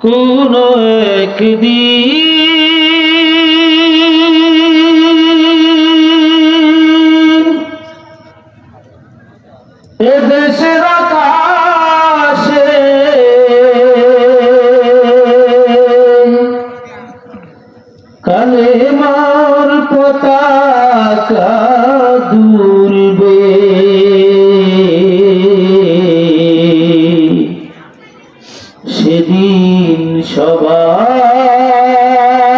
কোন একদিন এদেশের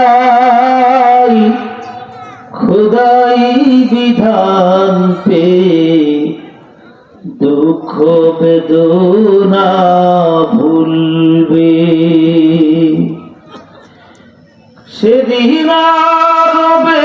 সবাই খোদাই বিধান পে দুঃখ বেদনা ভুলবে। সেদিন রবে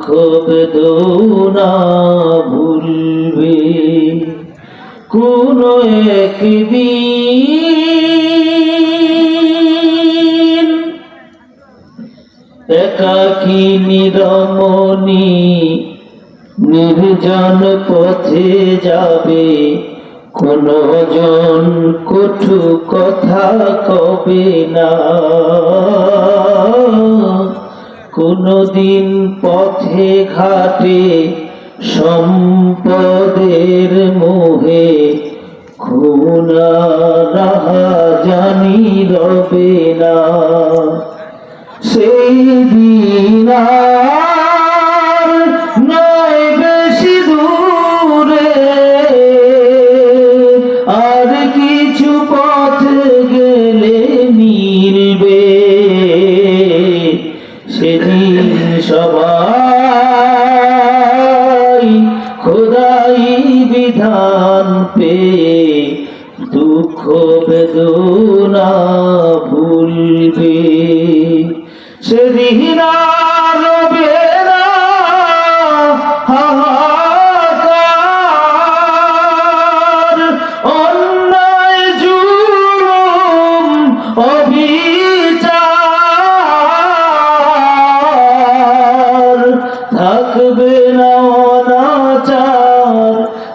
দুঃখ বেদনা ভুলবে। কোন একদিন একাকী নিরমণি নির্জন পথে যাবে। কোন জন কটু কথা কবে না। কোনদিন পথে ঘাটে সম্পদের মোহে খুনা জানি রবে না। সেই দিন নয় বেশি দূরে, আর কিছু পথ গেলে মিলবে খোদাই বিধান পে দুঃখ বেদনা ভুলবে। সেদিন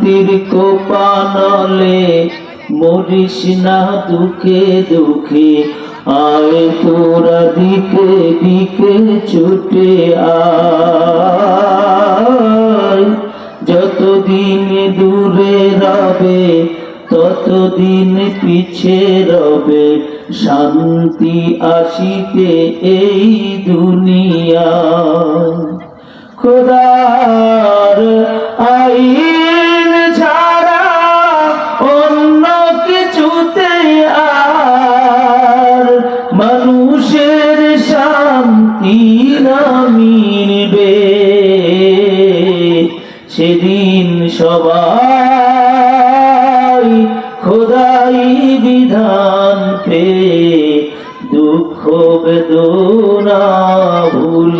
অশান্তির কোপানলে মরিস না দুঃখে দুঃখে। আয় তোরা দিকে দিকে ছুটে আয়। যতদিন দূরে রবে, ততদিন পিছে রবে। শান্তি আসিতে এই দুনিয়া। খোদার আইন সেদিন সবাই খোদাই বিধান পে দুঃখ বেদনা ভুলবে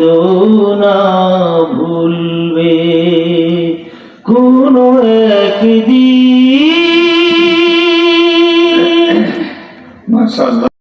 বেদনা